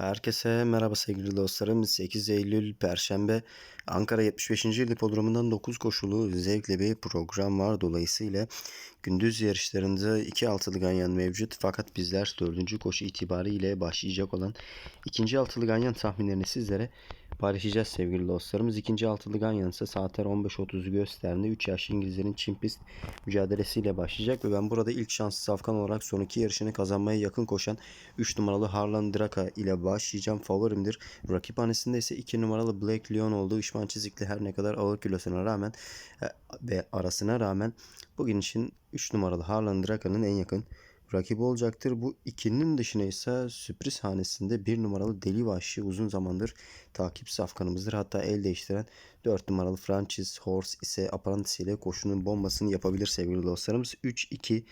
Herkese merhaba sevgili dostlarım. 8 Eylül Perşembe Ankara 75. Yıl Hipodromu'ndan 9 koşulu zevkli bir program var. Dolayısıyla gündüz yarışlarında 2 altılı ganyan mevcut. Fakat bizler 4. koşu itibariyle başlayacak olan 2. altılı ganyan tahminlerini sizlere paylaşacağız sevgili dostlarımız. İkinci altılı ganyan ise saatler 15.30'u gösterdiğinde 3 yaşlı İngilizlerin çim pist mücadelesiyle başlayacak ve ben burada ilk şanslı safkan olarak son iki yarışını kazanmaya yakın koşan 3 numaralı Harlan Draka ile başlayacağım. Favorimdir. Rakip hanesinde ise 2 numaralı Black Leon olduğu işman çizikli her ne kadar ağır kilosuna rağmen e, ve arasına rağmen bugün için 3 numaralı Harlan Draka'nın en yakın rakibi olacaktır. Bu ikinin dışına ise sürpriz hanesinde bir numaralı Deli Vahşi uzun zamandır takip safkanımızdır. Hatta el değiştiren 4 numaralı Francis Horse ise Apprentice ile koşunun bombasını yapabilir sevgili dostlarımız. 3, 2,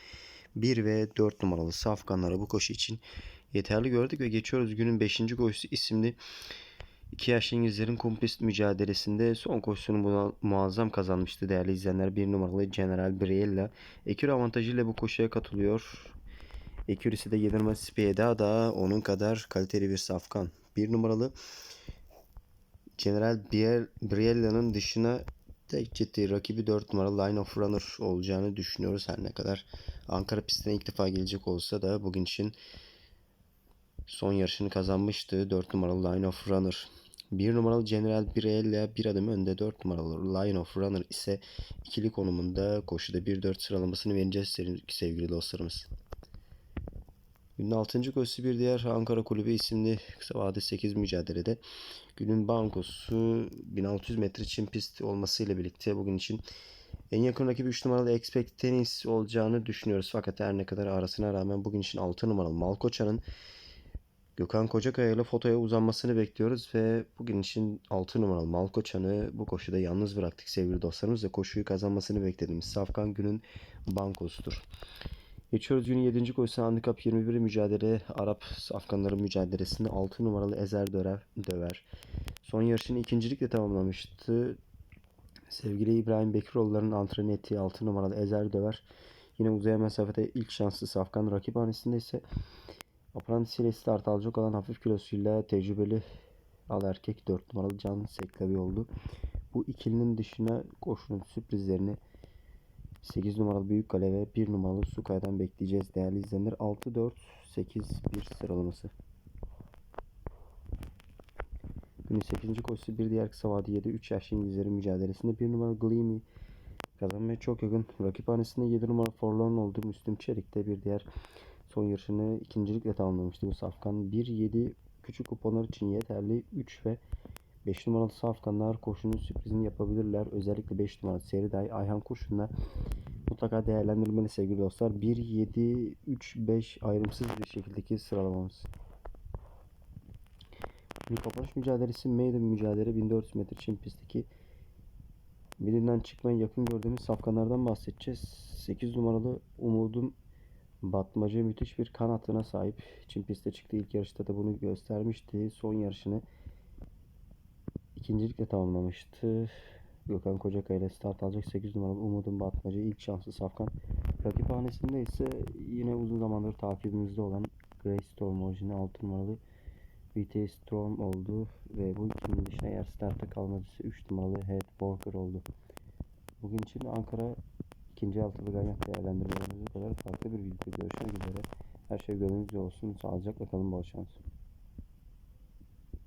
1 ve 4 numaralı safkanları bu koşu için yeterli gördük ve geçiyoruz günün 5. koşusu isimli İki yaşlı İngilizlerin kumpist mücadelesinde son koşusunu muazzam kazanmıştı değerli izleyenler. Bir numaralı General Briella. Ekür avantajıyla bu koşuya katılıyor. Ekürisi de 7 numaralı Spieda da onun kadar kaliteli bir safkan. Bir numaralı General Briella'nın dışına tek ciddi rakibi 4 numaralı Line of Runner olacağını düşünüyoruz. Her ne kadar Ankara pistine ilk defa gelecek olsa da bugün için son yarışını kazanmıştı. 4 numaralı Line of Runner. 1 numaralı General Birella bir adım önde 4 numaralı Line of Runner ise ikili konumunda koşuda 1-4 sıralamasını vereceğiz sevgili dostlarımız. Günün 6. koşusu bir diğer Ankara Kulübü isimli kısa vade 8 mücadelede günün bankosu 1600 metre çim pist olmasıyla birlikte bugün için en yakın rakibi 3 numaralı Expect Tennis olacağını düşünüyoruz. Fakat her ne kadar arasına rağmen bugün için 6 numaralı Malkoça'nın Gökhan Kocakaya ile fotoya uzanmasını bekliyoruz ve bugün için 6 numaralı Malkoçan'ı bu koşuda yalnız bıraktık sevgili dostlarımız ve koşuyu kazanmasını beklediğimiz Safkan günün bankosudur. Geçiyoruz günün 7. koşusu handikap 21 mücadele Arap Afganların mücadelesinde 6 numaralı Ezer Döver, Döver. Son yarışını ikincilikle tamamlamıştı. Sevgili İbrahim Bekiroğulları'nın antrenör ettiği 6 numaralı Ezer Döver. Yine uzaya mesafede ilk şanslı Safkan rakip hanesinde ise Apprentice start alacak olan hafif kilosuyla tecrübeli al erkek 4 numaralı Can Seklavi oldu. Bu ikilinin dışına koşunun sürprizlerini 8 numaralı Büyük Kale ve 1 numaralı Sukay'dan bekleyeceğiz değerli izleyenler. 6-4-8-1 sıralaması. Günün 8. koşusu bir diğer kısa vade 7-3 yaşlı İngilizlerin mücadelesinde 1 numaralı Gleamy kazanmaya çok yakın. Rakip hanesinde 7 numaralı Forlorn olduğu Müslüm Çelik'te bir diğer son yarışını ikincilikle tamamlamıştı bu Safkan. 1-7 küçük kuponlar için yeterli. 3 ve 5 numaralı Safkanlar koşunun sürprizini yapabilirler. Özellikle 5 numaralı Seriday Ayhan Kurşun'la mutlaka değerlendirmeli sevgili dostlar. 1-7-3-5 ayrımsız bir şekildeki sıralamamız. Bir kapanış mücadelesi Maiden mücadele 1400 metre çim pistteki birinden çıkmaya yakın gördüğümüz safkanlardan bahsedeceğiz. 8 numaralı Umudum Batmacı müthiş bir kanatına sahip. Çin pistte çıktı ilk yarışta da bunu göstermişti. Son yarışını ikincilikle tamamlamıştı. Gökhan Kocakaya ile start alacak 8 numaralı Umud'un Batmacı ilk şanslı Safkan. Rakip hanesinde ise yine uzun zamandır takibimizde olan Grey Storm orijinal 6 numaralı VT Storm oldu ve bu ikinin dışında eğer startta kalması 3 numaralı Head Walker oldu. Bugün için Ankara ikinci altılı ganyak değerlendirmelerimize kadar farklı bir videoda görüşmek üzere. Her şey gönlünüzce olsun. Sağlıcakla kalın. Bol şans.